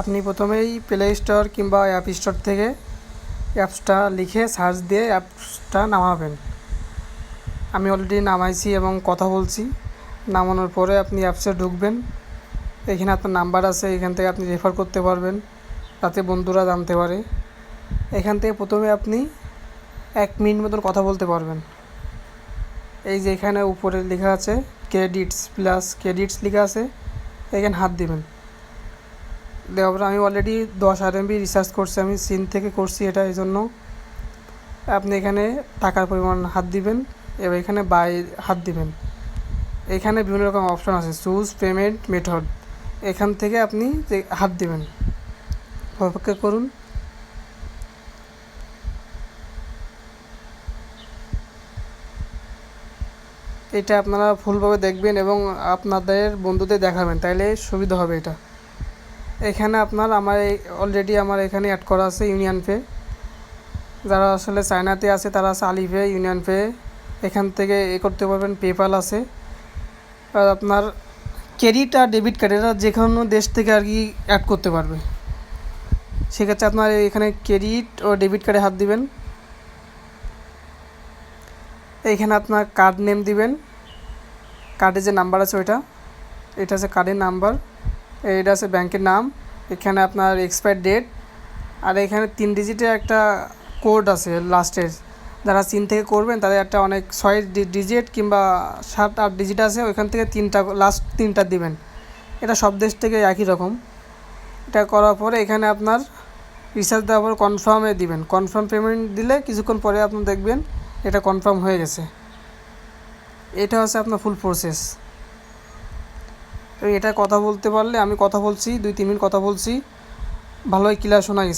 আপনি প্রথমেই play store কিংবা অ্যাপ স্টোর থেকে অ্যাপসটা লিখে সার্চ দিয়ে অ্যাপসটা নামাবেন। আমি অলরেডি নামাইছি এবং কথা বলছি। নামানোর পরে আপনি অ্যাপসে ঢুকবেন। এখানে আপনার নাম্বার আছে, এখান থেকে আপনি রেফার করতে পারবেন। যাতে বন্ধুরা জানতে পারে। এখান থেকে প্রথমে আপনি এক মিনিট মতন কথা বলতে পারবেন। এই যে এখানে উপরে লেখা আছে ক্রেডিটস প্লাস ক্রেডিটস লেখা আছে। এখানে হাত দিবেন। দেওয়ার আমি অলরেডি দশ আর এমবি রিচার্জ করছি, আমি সিন থেকে করছি এটা, এই জন্য। আপনি এখানে টাকার পরিমাণ হাত দিবেন, এবার এখানে বাই হাত দিবেন। এখানে বিভিন্ন রকম অপশন আছে চুজ পেমেন্ট মেথড এখান থেকে আপনি হাত দিবেন অপেক্ষা করুন। এটা আপনারা ফুলভাবে দেখবেন এবং আপনাদের বন্ধুদের দেখাবেন, তাইলে সুবিধা হবে এটা। এখানে আপনার আমার অলরেডি আমার এখানে অ্যাড করা আছে ইউনিয়ন পে যারা আসলে চায়নাতে আছে, তারা আছে আলিপে ইউনিয়ন পে এখান থেকে এ করতে পারবেন পেপাল আছে। আর আপনার ক্রেডিট আর ডেবিট কার্ড এরা যে কোনো দেশ থেকে আর কি অ্যাড করতে পারবে। সেক্ষেত্রে আপনার এখানে ক্রেডিট ও ডেবিট কার্ডে হাত দিবেন। এইখানে আপনার কার্ড নেম দিবেন। কার্ডের যে নাম্বার আছে ওইটা। এটা আছে কার্ডের নাম্বার এটা আছে ব্যাংকের নাম, এখানে আপনার এক্সপায়ার ডেট আর এখানে তিন ডিজিটের একটা কোড আছে লাস্টের যারা চীন থেকে করবেন, তাদের একটা অনেক ছয় ডিজিট কিংবা সাত, আট ডিজিট আছে, ওইখান থেকে তিনটা লাস্ট তিনটা দিবেন। এটা সব দেশ থেকে একই রকম। এটা করার পরে এখানে আপনার রিচার্জ দেওয়ার পর কনফার্মে দিবেন। কনফার্ম পেমেন্ট দিলে কিছুক্ষণ পরে আপনি দেখবেন এটা কনফার্ম হয়ে গেছে। এটা হচ্ছে আপনার ফুল প্রসেস এটা কথা বলতে পারলে আমি কথা বলছি, দুই তিন মিনিট কথা বলছি। ভালোই ক্লিয়ার শোনা গেছে।